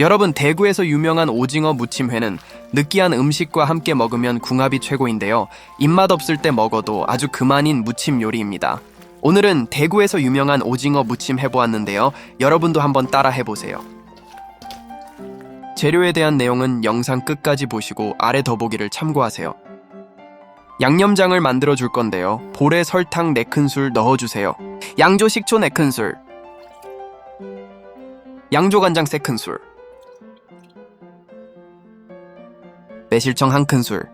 여러분 대구에서 유명한 오징어 무침회는 느끼한 음식과 함께 먹으면 궁합이 최고인데요. 입맛 없을 때 먹어도 아주 그만인 무침 요리입니다. 오늘은 대구에서 유명한 오징어 무침 해보았는데요. 여러분도 한번 따라 해보세요. 재료에 대한 내용은 영상 끝까지 보시고 아래 더보기를 참고하세요. 양념장을 만들어 줄 건데요. 볼에 설탕 4큰술 넣어주세요. 양조 식초 4큰술 양조 간장 3큰술 매실청 1큰술.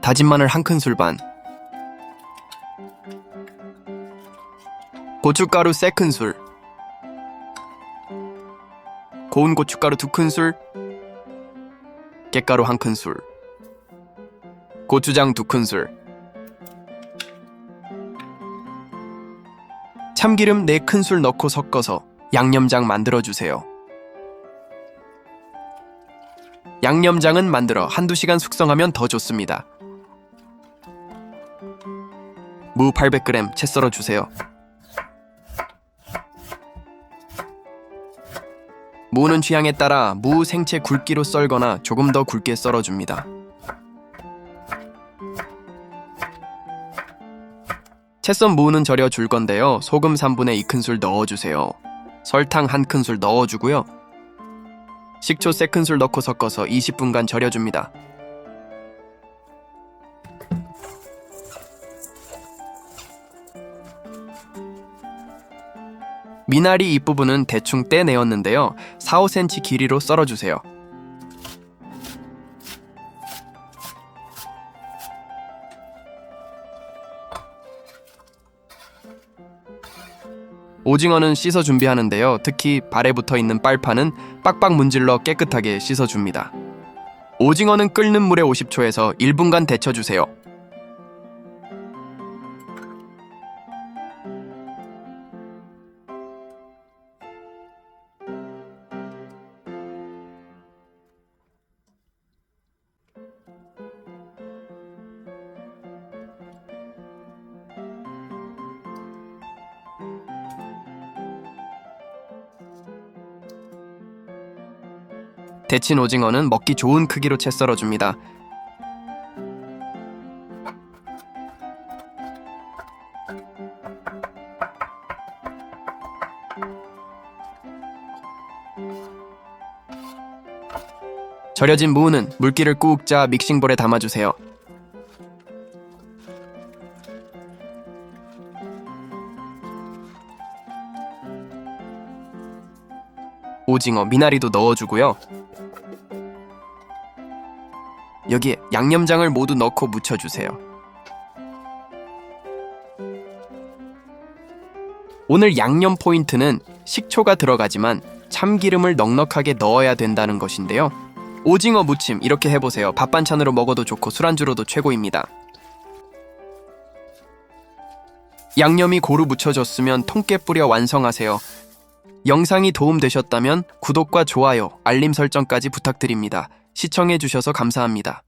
다진 마늘 1큰술 반. 고춧가루 3큰술. 고운 고춧가루 2큰술. 깻가루 1큰술. 고추장 2큰술. 참기름 4큰술 넣고 섞어서 양념장 만들어 주세요. 양념장은 만들어 한두 시간 숙성하면 더 좋습니다. 무 800g 채 썰어 주세요. 무는 취향에 따라 무 생채 굵기로 썰거나 조금 더 굵게 썰어 줍니다. 채썬 무는 절여 줄 건데요. 소금 3분의 2큰술 넣어 주세요. 설탕 1큰술 넣어 주고요. 식초 3큰술 넣고 섞어서 20분간 절여줍니다. 미나리 잎부분은 대충 떼내었는데요. 4, 5cm 길이로 썰어주세요. 오징어는 씻어 준비하는데요. 특히 발에 붙어 있는 빨판은 빡빡 문질러 깨끗하게 씻어 줍니다. 오징어는 끓는 물에 50초에서 1분간 데쳐 주세요. 데친 오징어는 먹기 좋은 크기로 채 썰어줍니다. 절여진 무는 물기를 꾹 짜 믹싱볼에 담아주세요. 오징어, 미나리도 넣어주고요. 여기에 양념장을 모두 넣고 묻혀주세요. 오늘 양념 포인트는 식초가 들어가지만 참기름을 넉넉하게 넣어야 된다는 것인데요. 오징어 무침 이렇게 해보세요. 밥 반찬으로 먹어도 좋고 술안주로도 최고입니다. 양념이 고루 묻혀졌으면 통깨 뿌려 완성하세요. 영상이 도움되셨다면 구독과 좋아요, 알림 설정까지 부탁드립니다. 시청해주셔서 감사합니다.